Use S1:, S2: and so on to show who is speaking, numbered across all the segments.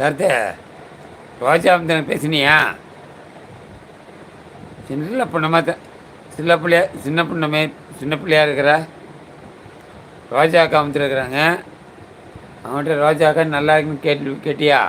S1: சரத்து ரோஜா பேசினியா? பேசுனியா சின்ன பொண்ணமாக தான் சின்ன பிள்ளையா சின்ன பொண்ணமே சின்ன பிள்ளையா இருக்கிற? ரோஜா அக்கா வந்துருக்குறாங்க அவன்கிட்ட ரோஜா அக்கா நல்லா இருக்குன்னு கேட்டு கேட்டியா?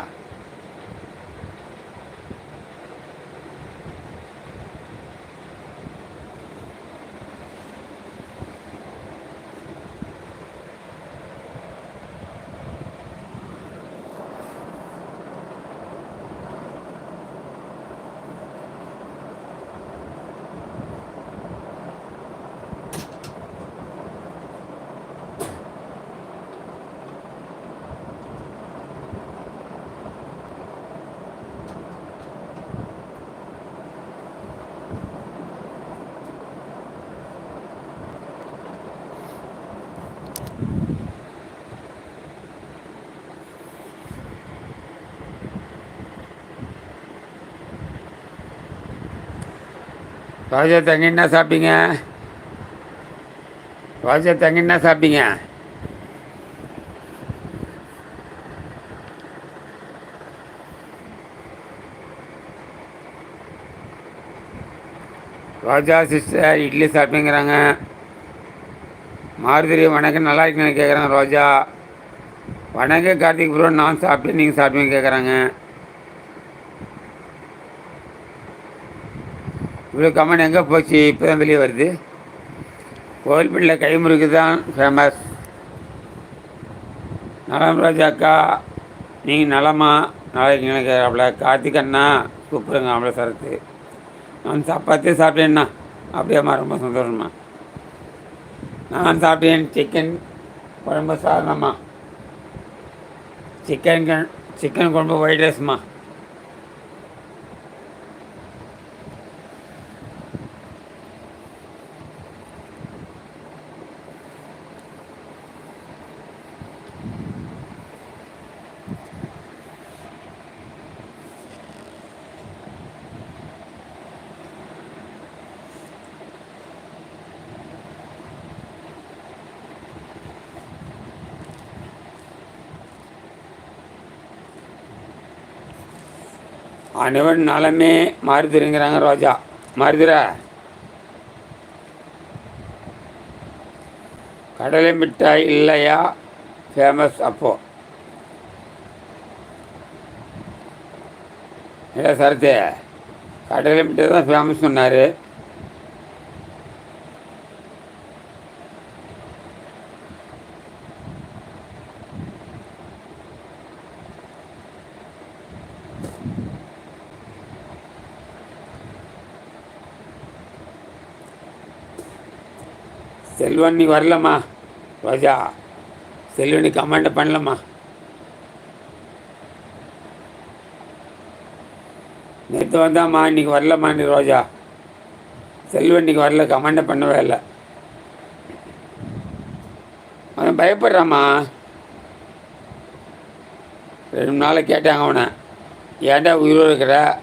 S1: ரோஜா தங்கி என்ன சாப்பிட்டீங்க? ரோஜா தங்கி என்ன சாப்பிட்டீங்க? ரோஜா சிஸ்டர் இட்லி சாப்பிட்டுங்கிறாங்க. மாருதிரி வணக்கம் நல்லா இருக்குன்னு கேட்குறாங்க ரோஜா. வணக்கம் கார்த்திக் ப்ரோ நான் சாப்பிட்டு நீங்கள் சாப்பிட்டீங்க கேட்குறாங்க இவ்வளோ கமெண்ட் எங்கே போச்சு? இப்போ தான் வெளியே வருது. கோயில்பட்டியில் கைமுறுக்கு தான் ஃபேமஸ் நலம் அக்கா நீங்கள் நலமா? நாளைக்கு நினைக்கிறாப்புல கார்த்திக் அண்ணா சூப்பருங்க அவ்வளோ சரத்து. நான் சாப்பாத்தே சாப்பிட்டேன்னா அப்படியேம்மா ரொம்ப சந்தோஷமா. நான் சாப்பிட்டேன் சிக்கன் குழம்பு சாதனம்மா சிக்கன் சிக்கன் குழம்பு ஒயிட் ரைஸ்மா அனைவன் நலமே மாறுதிருங்கிறாங்க ரோஜா. மாறுதிர? கடலை மிட்டாய் இல்லையா? ஃபேமஸ் அப்போ. இல்லை சரத்து கடலை மிட்டாய் தான் ஃபேமஸ் சொன்னார். செல்வன் நீ வரலம்மா. ரோஜா செல்வன் நீ பண்ணலம்மா. நேற்று வந்தாம்மா இன்னைக்கு வரலம்மா நீ ரோஜா. செல்வன் இன்னைக்கு வரல கமெண்ட் பண்ணவே இல்லை. அவன் பயப்படுறாம்மா ரெண்டு நாளை கேட்டாங்க அவனை. ஏன்டா உயிரோடு இருக்கிற?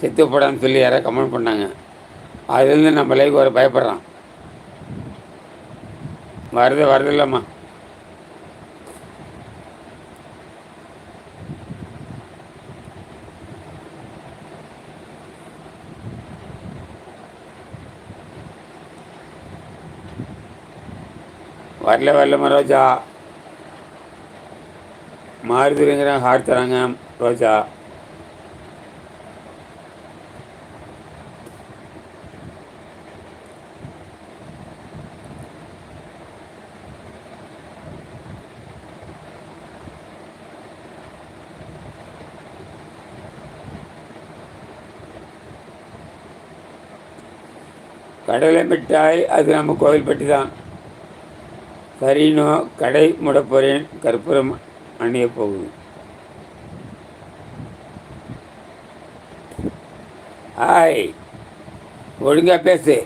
S1: செத்து போடான்னு சொல்லி யாராவது கமெண்ட் பண்ணாங்க. அதுலேருந்து நம்ம லைஃப் வர பயப்படுறான். வருது வருது இல்லைம்மா. வரல வரலம்மா ரோஜா. மாறுதுங்கிறேன் ஹார்ட் தராங்க ரோஜா. கடலை மிட்டாய் அது நம்ம கோவில்பட்டி தான் சரினோ கடை மூட கற்பூரம் அணிய போகுது. ஹாய் ஒழுங்கா பேசு.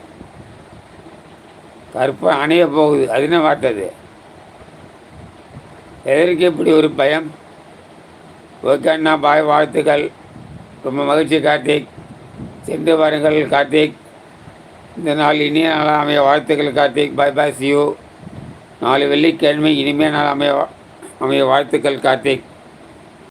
S1: கற்பூரம் அணைய போகுது. அது என்ன பார்த்தது எதற்கு இப்படி ஒரு பயம்? ஓகே அண்ணா பாய் வாழ்த்துக்கள். ரொம்ப மகிழ்ச்சி கார்த்திக். சென்று வாருங்கள் கார்த்திக். இந்த நாள் இனிய நாளாக அமைய வாழ்த்துக்கள் கார்த்திக். பாய் பாய் சியூ நாலு வெள்ளிக்கிழமை இனிமைய நாள் அமைய அமைய வாழ்த்துக்கள் கார்த்திக்.